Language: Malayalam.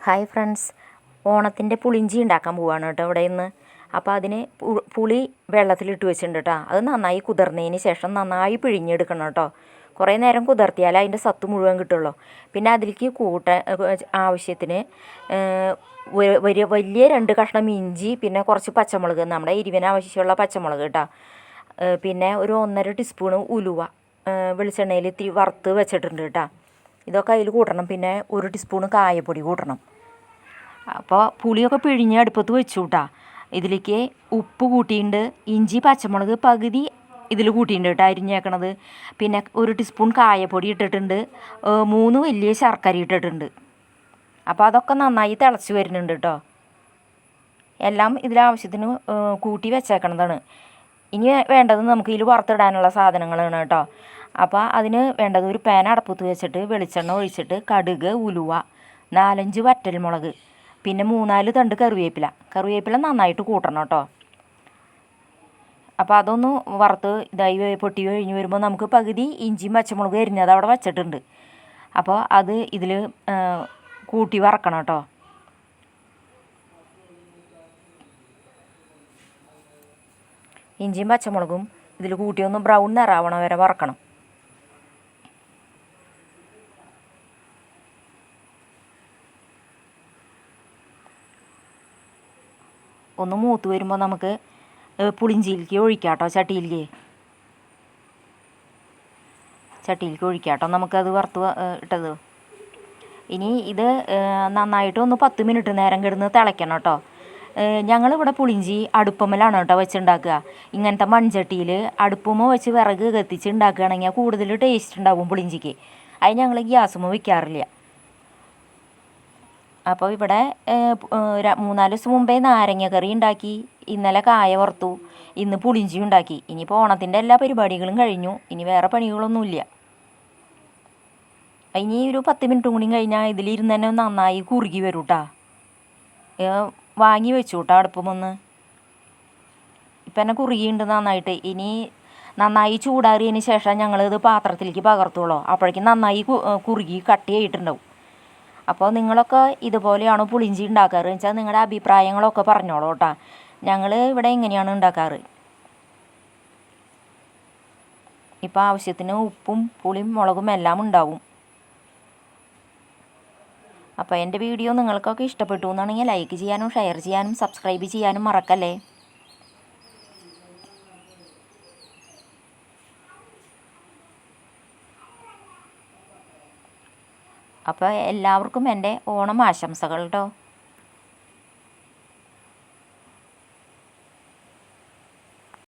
Hi friends. ഓണത്തിന്റെ പുളിഞ്ചി ഉണ്ടാക്കാൻ പോവാണ് കേട്ടോ ഇവിടെ ഇന്ന്. അപ്പോൾ അതിന് പുളി വെള്ളത്തിലിട്ട് വെച്ചിട്ടുണ്ട് കേട്ടോ അത് നന്നായി കുതിർന്നതിന് ശേഷം നന്നായി പിഴിഞ്ഞെടുക്കണം കേട്ടോ കുറേ നേരം കുതിർത്തിയാൽ അതിന്റെ സത്ത് മുഴുവൻ കിട്ടുള്ളൂ. പിന്നെ അതിലേക്ക് കൂട്ട ആവശ്യത്തിന് വലിയ വലിയ രണ്ട് കഷ്ണം ഇഞ്ചി പിന്നെ കുറച്ച് പച്ചമുളക് നമ്മുടെ എരിവിന് ആവശ്യമുള്ള പച്ചമുളക് കേട്ടോ പിന്നെ ഒരു ഒന്നര ടീസ്പൂൺ ഉലുവ വെളിച്ചെണ്ണയിൽ ഇത്തിരി വറുത്ത് വെച്ചിട്ടുണ്ട് കേട്ടോ ഇതൊക്കെ അതിൽ കൂട്ടണം. പിന്നെ ഒരു ടീസ്പൂണ് കായപ്പൊടി കൂട്ടണം. അപ്പോൾ പുളിയൊക്കെ പിഴിഞ്ഞ് അടുപ്പത്ത് വെച്ചു കൂട്ടാ ഇതിലേക്ക് ഉപ്പ് കൂട്ടിയിട്ടുണ്ട് ഇഞ്ചി പച്ചമുളക് പകുതി ഇതിൽ കൂട്ടിയിട്ടുണ്ട് കേട്ടോ അരിഞ്ഞേക്കണത്. പിന്നെ ഒരു ടീസ്പൂൺ കായപ്പൊടി ഇട്ടിട്ടുണ്ട് മൂന്ന് വലിയ ശർക്കര ഇട്ടിട്ടുണ്ട്. അപ്പോൾ അതൊക്കെ നന്നായി തിളച്ച് വരുന്നുണ്ട് കേട്ടോ എല്ലാം ഇതിലാവശ്യത്തിന് കൂട്ടി വെച്ചേക്കണതാണ്. ഇനി വേണ്ടത് നമുക്ക് ഇതിൽ വറുത്തിടാനുള്ള സാധനങ്ങളാണ് കേട്ടോ അപ്പോൾ അതിന് വേണ്ടത് ഒരു പാൻ അടപ്പത്ത് വെച്ചിട്ട് വെളിച്ചെണ്ണ ഒഴിച്ചിട്ട് കടുക് ഉലുവ നാലഞ്ച് വറ്റൽമുളക് പിന്നെ മൂന്നാൽ തണ്ട് കറിവേപ്പില. കറിവേപ്പില നന്നായിട്ട് കൂട്ടണം കേട്ടോ. അപ്പോൾ അതൊന്ന് വറുത്ത് ഇതായി പൊട്ടി കഴിഞ്ഞ് വരുമ്പോൾ നമുക്ക് പകുതി ഇഞ്ചിയും പച്ചമുളക് എരിഞ്ഞത് അവിടെ വച്ചിട്ടുണ്ട്. അപ്പോൾ അത് ഇതിൽ കൂട്ടി വറക്കണം കേട്ടോ. ഇഞ്ചിയും പച്ചമുളകും ഇതിൽ കൂട്ടി ഒന്ന് ബ്രൗൺ നിറാവണം വരെ വറക്കണം. ഒന്ന് മൂത്ത് വരുമ്പോൾ നമുക്ക് പുളിഞ്ചിയിലേക്ക് ഒഴിക്കാം കേട്ടോ ചട്ടിയിലേക്ക്. ചട്ടിയിലേക്ക് ഒഴിക്കാം കേട്ടോ നമുക്കത് വറുത്ത് ഇട്ടത്. ഇനി ഇത് നന്നായിട്ട് ഒന്ന് പത്ത് മിനിറ്റ് നേരം കിടന്ന് തിളയ്ക്കണം കേട്ടോ. ഞങ്ങളിവിടെ പുളിഞ്ചി അടുപ്പമ്മലാണ് കേട്ടോ വെച്ചുണ്ടാക്കുക. ഇങ്ങനത്തെ മൺചട്ടിയിൽ അടുപ്പമ്മ വെച്ച് വിറക് കത്തിച്ച് ഉണ്ടാക്കുകയാണെങ്കിൽ കൂടുതൽ ടേസ്റ്റ് ഉണ്ടാവും പുളിഞ്ചിക്ക്. അത് ഞങ്ങൾ ഗ്യാസുമ്മ വയ്ക്കാറില്ല അപ്പോൾ ഇവിടെ മൂന്നാൽ ദിവസം മുമ്പേ നാരങ്ങ കറി ഉണ്ടാക്കി. ഇന്നലെ കായ വറുത്തു. ഇന്ന് പുളിഞ്ചി ഉണ്ടാക്കി. ഇനിയിപ്പോൾ ഓണത്തിന്റെ എല്ലാ പരിപാടികളും കഴിഞ്ഞു. ഇനി വേറെ പണികളൊന്നുമില്ല. ഇനി ഒരു പത്ത് മിനിറ്റും കൂടി കഴിഞ്ഞാൽ ഇതിലിരുന്ന് തന്നെ നന്നായി കുറുകി വരും കേട്ടോ വാങ്ങി വെച്ചു കേട്ടോ അടുപ്പമൊന്ന്. ഇപ്പം തന്നെ കുറുകിയുണ്ട് നന്നായിട്ട്. ഇനി നന്നായി ചൂടാറിയതിന് ശേഷം ഞങ്ങളിത് പാത്രത്തിലേക്ക് പകർത്തുള്ളൂ. അപ്പോഴേക്കും നന്നായി കുറുകി കട്ടിയായിട്ടുണ്ടാവും. അപ്പോൾ നിങ്ങളൊക്കെ ഇതുപോലെയാണോ പുളിഞ്ചി ഉണ്ടാക്കാറ്? വെച്ചാൽ നിങ്ങളുടെ അഭിപ്രായങ്ങളൊക്കെ പറഞ്ഞോളൂ കേട്ടോ. ഞങ്ങൾ ഇവിടെ എങ്ങനെയാണ് ഉണ്ടാക്കാറ്? ഇപ്പം ആവശ്യത്തിന് ഉപ്പും പുളിയും മുളകും എല്ലാം ഉണ്ടാവും. അപ്പോൾ എന്റെ വീഡിയോ നിങ്ങൾക്കൊക്കെ ഇഷ്ടപ്പെട്ടു എന്നാണെങ്കിൽ ലൈക്ക് ചെയ്യാനും ഷെയർ ചെയ്യാനും സബ്സ്ക്രൈബ് ചെയ്യാനും മറക്കല്ലേ? അപ്പോൾ എല്ലാവർക്കും എന്റെ ഓണം ആശംസകൾ കേട്ടോ